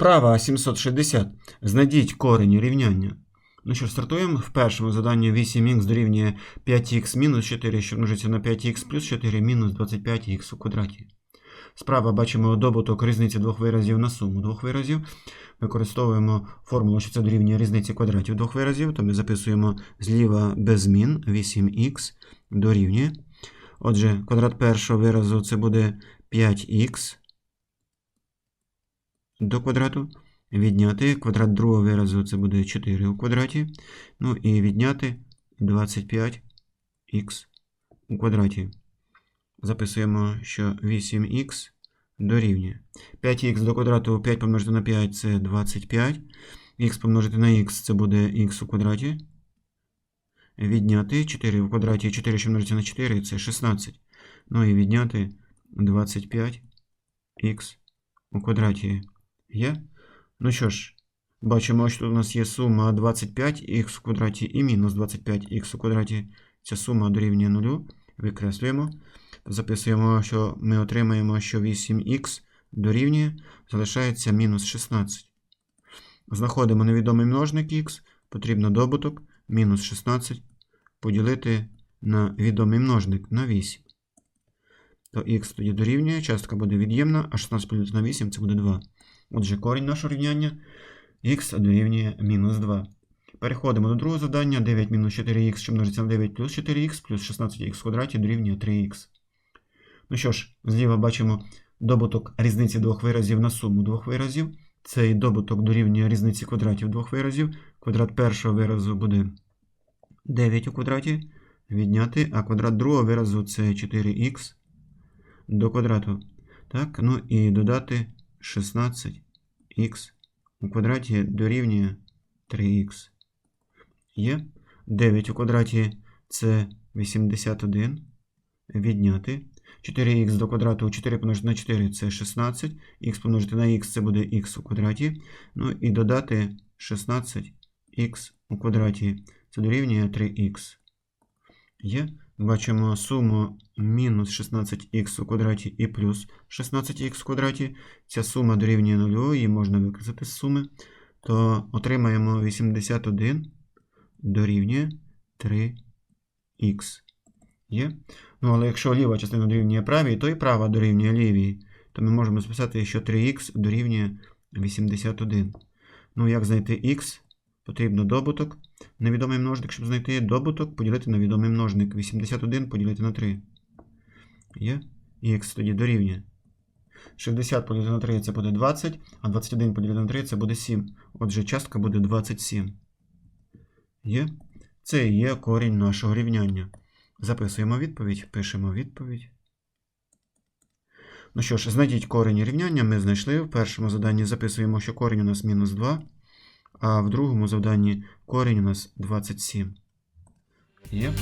Вправа 760. Знайдіть корені рівняння. Ну що, стартуємо. В першому заданні 8х дорівнює 5х мінус 4, що множиться на 5х плюс 4 мінус 25х у квадраті. Справа бачимо добуток різниці двох виразів на суму двох виразів. Використовуємо формулу, що це дорівнює різниці квадратів двох виразів, то ми записуємо зліва без змін 8х дорівнює. Отже, квадрат першого виразу це буде 5х до квадрату. Відняти квадрат другого виразу це буде 4 у квадраті. Ну і відняти 25х у квадраті. Записуємо, що 8х дорівнює. 5х до квадрату 5 помножити на 5 це 25. Х помножити на х це буде х у квадраті. Відняти 4 в квадраті 4, що множиться на 4, це 16. Ну і відняти 25х у квадраті є. Ну що ж, бачимо, що у нас є сума 25х в квадраті і мінус 25х у квадраті. Ця сума дорівнює 0. Викреслюємо. Записуємо, що ми отримаємо, що 8х дорівнює, залишається мінус 16. Знаходимо невідомий множник х, потрібно добуток мінус 16 поділити на відомий множник на 8. То х тоді дорівнює, частка буде від'ємна, а 16 поділити на 8 це буде 2. Отже, корінь нашого рівняння х дорівнює мінус 2. Переходимо до другого завдання. 9 мінус 4х, що множиться на 9 плюс 4х, плюс 16х в квадраті дорівнює 3х. Ну що ж, зліва бачимо добуток різниці двох виразів на суму двох виразів. Цей добуток дорівнює різниці квадратів двох виразів. Квадрат першого виразу буде 9 у квадраті. Відняти, а квадрат другого виразу це 4х до квадрату. Так, ну і додати 16х у квадраті дорівнює 3х. Є. 9 у квадраті це 81. Відняти. 4х до квадрату 4 помножити на 4 це 16. Х помножити на х це буде х у квадраті. Ну і додати 16х у квадраті. Це дорівнює 3х. Є. Бачимо суму мінус 16х у квадраті і плюс 16х у квадраті. Ця сума дорівнює 0, її можна викреслити з суми. То отримаємо 81 дорівнює 3х. Є? Ну, але якщо ліва частина дорівнює правій, то і права дорівнює лівій, то ми можемо записати, що 3х дорівнює 81. Ну, як знайти х? Потрібно добуток. Невідомий множник, щоб знайти добуток, поділити на відомий множник. 81 поділити на 3. Є? І х тоді дорівнює. 60 поділити на 3 це буде 20, а 21 поділити на 3 це буде 7. Отже, частка буде 27. Є? Це і є корінь нашого рівняння. Записуємо відповідь, пишемо відповідь. Ну що ж, знайдіть корінь рівняння. Ми знайшли. В першому заданні записуємо, що корінь у нас мінус 2, а в другому завданні корінь у нас 27. Є.